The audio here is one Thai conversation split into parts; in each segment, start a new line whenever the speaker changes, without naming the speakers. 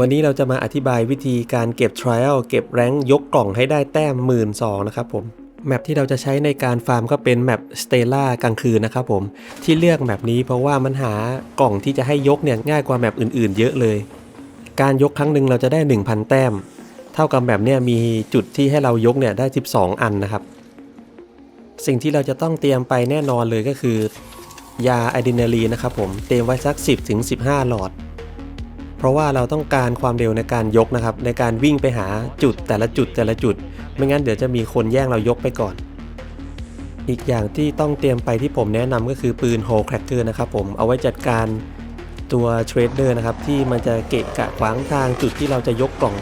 วันนี้เราจะมาอธิบายวิธีการเก็บ Trial เก็บแรงยกกล่องให้ได้แต้มหมื่นสองนะครับผม แมปที่เราจะใช้ในการฟาร์มก็เป็นแมป Stella กลางคืนนะครับผม ที่เลือกแมปนี้เพราะว่ามันหากล่องที่จะให้ยกเนี่ยง่ายกว่าแมปอื่นๆ เยอะเลย การยกครั้งหนึ่งเราจะได้ 1,000 แต้ม เท่ากับแบบเนี่ยมีจุดที่ให้เรายกเนี่ยได้ 12 อันนะครับ สิ่งที่เราจะต้องเตรียมไปแน่นอนเลยก็คือ ยาอะดรีนาลีนนะครับผม เตรียมไว้สัก 10ถึง15 หลอด ราะว่าเราต้องการความเร็วในการยกนะครับ ในการวิ่งไปหาจุดแต่ละจุดแต่ละจุด ไม่งั้นเดี๋ยวจะมีคนแย่งเรายกไปก่อน อีกอย่างที่ต้องเตรียมไปที่ผมแนะนำก็คือปืนโฮแครกเกอร์นะครับผมเอาไว้จัดการตัวเทรดเดอร์นะครับที่มันจะเกะกะขวางทางจุดที่เราจะยกกล่อง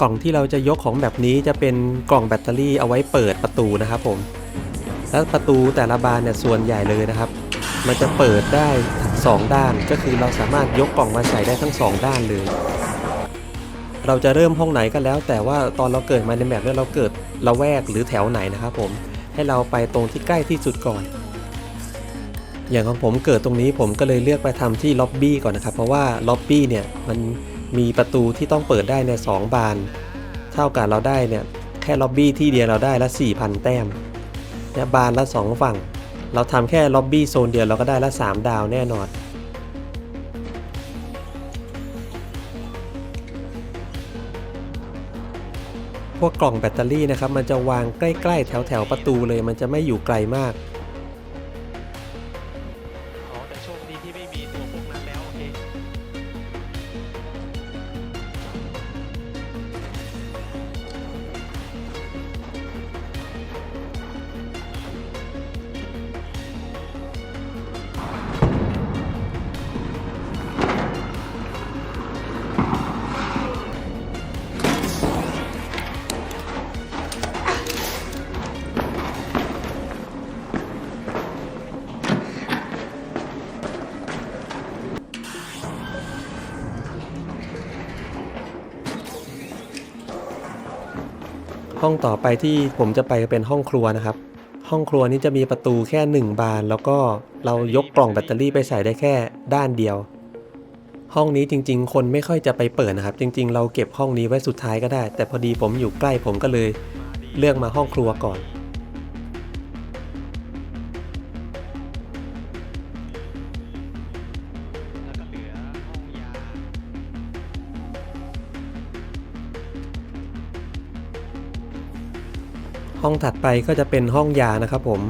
กล่องที่เราจะยกของแบบนี้จะเป็นกล่องแบตเตอรี่เอาไว้เปิดประตูนะครับผม แล้วประตูแต่ละบานเนี่ยส่วนใหญ่เลยนะครับ มันจะเปิดได้ทั้งสองด้านก็คือเราสามารถยกกล่องมาใส่ได้ทั้งสองด้านเลย เราจะเริ่มห้องไหนก็แล้ว แต่ว่าตอนเราเกิดมาในแมปเนี่ยเราเกิดละแวกหรือแถวไหนนะครับผมให้เราไปตรงที่ใกล้ที่สุดก่อน อย่างของผมเกิดตรงนี้ผมก็เลยเลือกไปทำที่ล็อบบี้ก่อนนะครับ เพราะว่าล็อบบี้เนี่ยมันมีประตูที่ต้องเปิดได้ในสองบาน เท่ากับเราได้เนี่ยแค่ล็อบบี้ที่เดียวเราได้ละ4,000 แต้มเนี่ยบานละ 2 ฝั่ง เราทำแค่ล็อบบี้โซนเดียวเราก็ได้ละ 3 ดาวแน่นอน พวกกล่องแบตเตอรี่นะครับ มันจะวางใกล้ ๆ แถว ๆ ประตูเลย มันจะไม่อยู่ไกลมาก ห้องต่อไปที่ผมจะไปเป็นห้องครัวนะครับ ห้องครัวนี้จะมีประตูแค่ 1 บาน แล้วก็เรายกกล่องแบตเตอรี่ไปใส่ได้แค่ด้านเดียว ห้องนี้จริง ๆ คนไม่ค่อยจะไปเปิดนะครับ จริง ๆ เราเก็บห้องนี้ไว้สุดท้ายก็ได้ แต่พอดีผมอยู่ใกล้ผมก็เลย เลือกมาห้องครัวก่อน
ห้อง
ถัดไปก็จะเป็นห้องยานะครับผม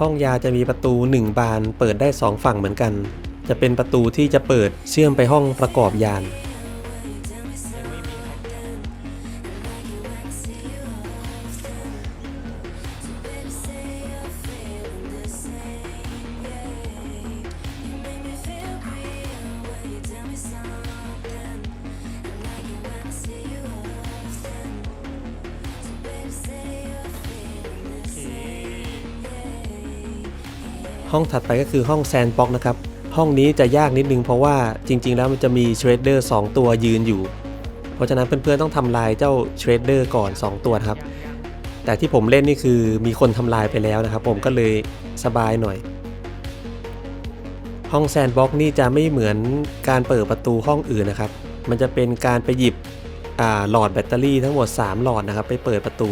ห้องยาจะมีประตู 1 บานเปิดได้ 2 ฝั่งเหมือนกัน จะเป็นประตูที่จะเปิดเชื่อมไปห้องประกอบยาน ห้องถัดไปก็คือห้องแซนบ็อกนะครับ ห้องนี้จะยากนิดนึงเพราะว่าจริง ๆ แล้วมันจะมีเชรดเดอร์2ตัวยืนอยู่ เพราะฉะนั้นเพื่อนๆต้องทำลายเจ้าเชรดเดอร์ก่อน 2 ตัวครับ แต่ที่ผมเล่นนี่คือมีคนทำลายไปแล้วนะครับ ผมก็เลยสบายหน่อย ห้องแซนบ็อกนี่จะไม่เหมือนการเปิดประตูห้องอื่นนะครับ มันจะเป็นการไปหยิบอ่าหลอดแบตเตอรี่ทั้งหมด 3 หลอดนะครับ ไปเปิดประตู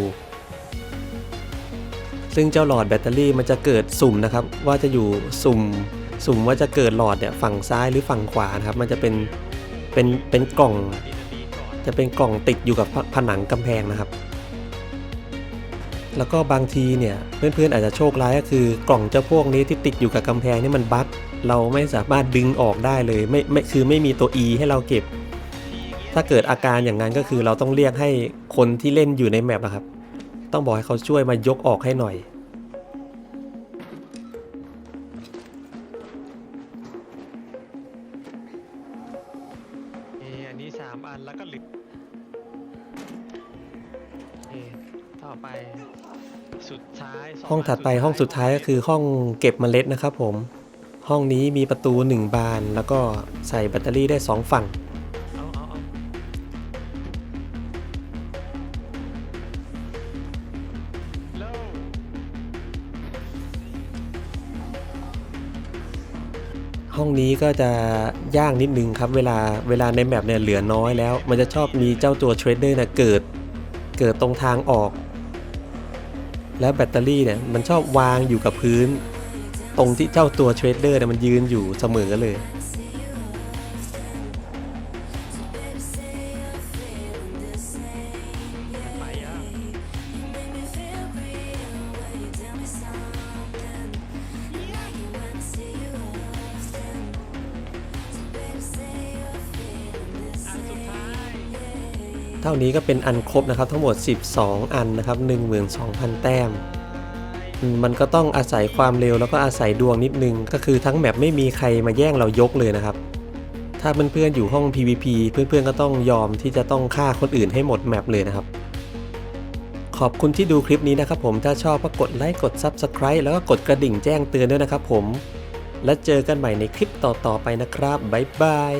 ซึ่งเจ้าหลอดแบตเตอรี่มันจะเกิดสุ่มนะครับ ว่าจะอยู่สุ่มสุ่มว่าจะเกิดหลอดเนี่ยฝั่งซ้ายหรือฝั่งขวานะครับ มันจะเป็นเป็นเป็นกล่อง จะเป็นกล่องติดอยู่กับผนังกำแพงนะครับ แล้วก็บางทีเนี่ยเพื่อนๆอาจจะโชคร้ายก็คือกล่องเจ้าพวกนี้ที่ติดอยู่กับกำแพงนี่มันบั๊กเราไม่สามารถดึงออกได้เลยไม่ไม่คือไม่มีตัว E ให้เราเก็บ ถ้าเกิดอาการอย่างนั้นก็คือเราต้องเรียกให้คนที่เล่นอยู่ในแมปอะครับ ต้องบอกให้เขาช่วยมายกออกให้หน่อย
เอออันนี้สามอันแล้วก็เหลือเออต่อไป สุดท้ายส
ห้องถัดไปห้องสุดท้ายก็คือห้องเก็บเมล็ดนะครับผม ห้องนี้มีประตู 1 บาน แล้วก็ใส่แบตเตอรี่ได้ 2 ฝั่ง ห้องนี้ก็จะยากนิดนึงครับเวลาเวลาในแมปเนี่ยเหลือน้อยแล้ว มันจะชอบมีเจ้าตัวเทรดเดอร์นะเกิด เกิดตรงทางออก แล้วแบตเตอรี่เนี่ยมันชอบวางอยู่กับพื้น ตรงที่เจ้าตัวเทรดเดอร์เนี่ยมันยืนอยู่เสมอเลย เท่านี้ก็เป็นอันครบนะครับทั้งหมด 12 อันนะครับ12,000 แต้มมมันก็ต้องอาศัยความเร็วแล้วก็อาศัยดวงนิดนึง ก็คือทั้งแมปไม่มีใครมาแย่งเรายกเลยนะครับ ถ้าเพื่อนๆอยู่ห้อง PVP เพื่อนๆก็ต้องยอมที่จะต้องฆ่าคนอื่นให้หมดแมปเลยนะครับ ขอบคุณที่ดูคลิปนี้นะครับผมถ้าชอบก็กดไลค์กด Subscribe แล้วก็กดกระดิ่งแจ้งเตือนด้วยนะครับผม และเจอกันใหม่ในคลิปต่อๆไปนะครับบ๊ายบาย